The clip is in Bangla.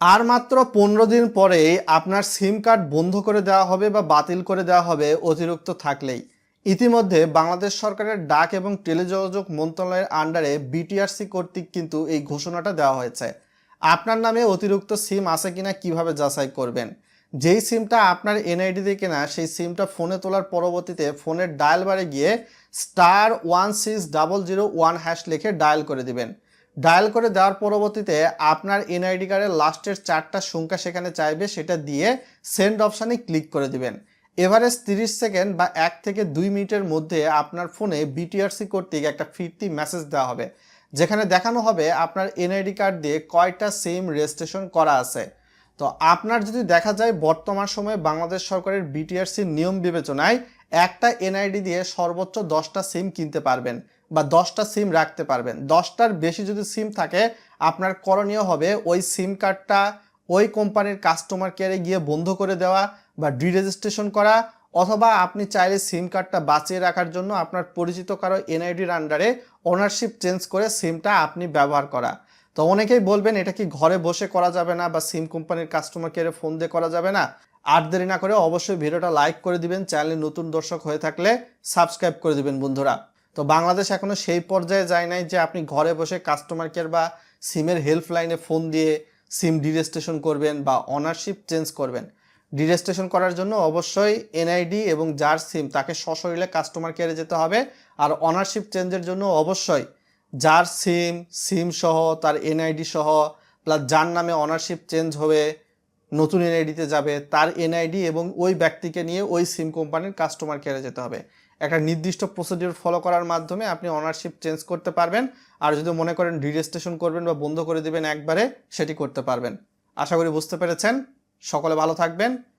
আর মাত্র পনেরো দিন পরেই আপনার সিম কার্ড বন্ধ করে দেওয়া হবে বা বাতিল করে দেওয়া হবে অতিরিক্ত থাকলেই। ইতিমধ্যে বাংলাদেশ সরকারের ডাক এবং টেলিযোগাযোগ মন্ত্রণালয়ের আন্ডারে বিটিআরসি কর্তৃক কিন্তু এই ঘোষণাটা দেওয়া হয়েছে। আপনার নামে অতিরিক্ত সিম আছে কিনা কীভাবে যাচাই করবেন? যেই সিমটা আপনার এনআইডি দিয়ে কেনা, সেই সিমটা ফোনে তোলার পরবর্তীতে ফোনের ডায়াল বারে গিয়ে star one six double zero one hash লিখে ডায়াল করে দিবেন। ডায়াল করে দেওয়ার পরবর্তীতে আপনার এনআইডি কার্ডের লাস্টের চারটা সংখ্যা সেখানে চাইবে, সেটা দিয়ে সেন্ড অপশানে ক্লিক করে দিবেন। এভারেজ তিরিশ সেকেন্ড বা এক থেকে দুই মিনিটের মধ্যে আপনার ফোনে বিটিআরসি কর্তৃক একটা ফিরতি মেসেজ দেওয়া হবে, যেখানে দেখানো হবে আপনার এনআইডি কার্ড দিয়ে কয়টা সেম রেজিস্ট্রেশন করা আছে। তো আপনার যদি দেখা যায় বর্তমান সময়ে বাংলাদেশ সরকারের বিটিআরসির নিয়ম বিবেচনায় একটা এনআইডি দিয়ে সর্বোচ্চ দশটা সিম কিনতে পারবেন বা দশটা সিম রাখতে পারবেন। দশটার বেশি যদি সিম থাকে, আপনার করণীয় হবে ওই সিম কার্ডটা ওই কোম্পানির কাস্টমার কেয়ারে গিয়ে বন্ধ করে দেওয়া বা ডিরেজিস্ট্রেশন করা অথবা আপনি চাইলে সিম কার্ডটা বাঁচিয়ে রাখার জন্য আপনার পরিচিত কারও এনআইডির আন্ডারে ওনারশিপ চেঞ্জ করে সিমটা আপনি ব্যবহার করা। তো অনেকেই বলবেন, এটা কি ঘরে বসে করা যাবে না বা সিম কোম্পানির কাস্টমার কেয়ারে ফোন দিয়ে করা যাবে না? আর দেরি না করে অবশ্যই ভিডিওটা লাইক করে দিবেন, চ্যানেলে নতুন দর্শক হয়ে থাকলে সাবস্ক্রাইব করে দিবেন বন্ধুরা। তো বাংলাদেশ এখনও সেই পর্যায়ে যায় নাই যে আপনি ঘরে বসে কাস্টমার কেয়ার বা সিমের হেল্পলাইনে ফোন দিয়ে সিম ডিরেজিস্ট্রেশন করবেন বা অনারশিপ চেঞ্জ করবেন। ডিরেজিস্ট্রেশন করার জন্য অবশ্যই এনআইডি এবং যার সিম, তাকে সশরীরে কাস্টমার কেয়ারে যেতে হবে। আর অনারশিপ চেঞ্জের জন্য অবশ্যই যার সিম সিম সহ, তার এনআইডি সহ প্লাস যার নামে অনারশিপ চেঞ্জ হবে, নতুন এনআইডিতে যাবে, তার এনআইডি এবং ওই ব্যক্তিকে নিয়ে ওই সিম কোম্পানির কাস্টমার কেয়ারে যেতে হবে। একটা নির্দিষ্ট প্রসিডিউর ফলো করার মাধ্যমে আপনি অনারশিপ চেঞ্জ করতে পারবেন। আর যদি মনে করেন ডিরেজিস্ট্রেশন করবেন বা বন্ধ করে দিবেন একবারে, সেটি করতে পারবেন। আশা করি বুঝতে পেরেছেন। সকলে ভালো থাকবেন।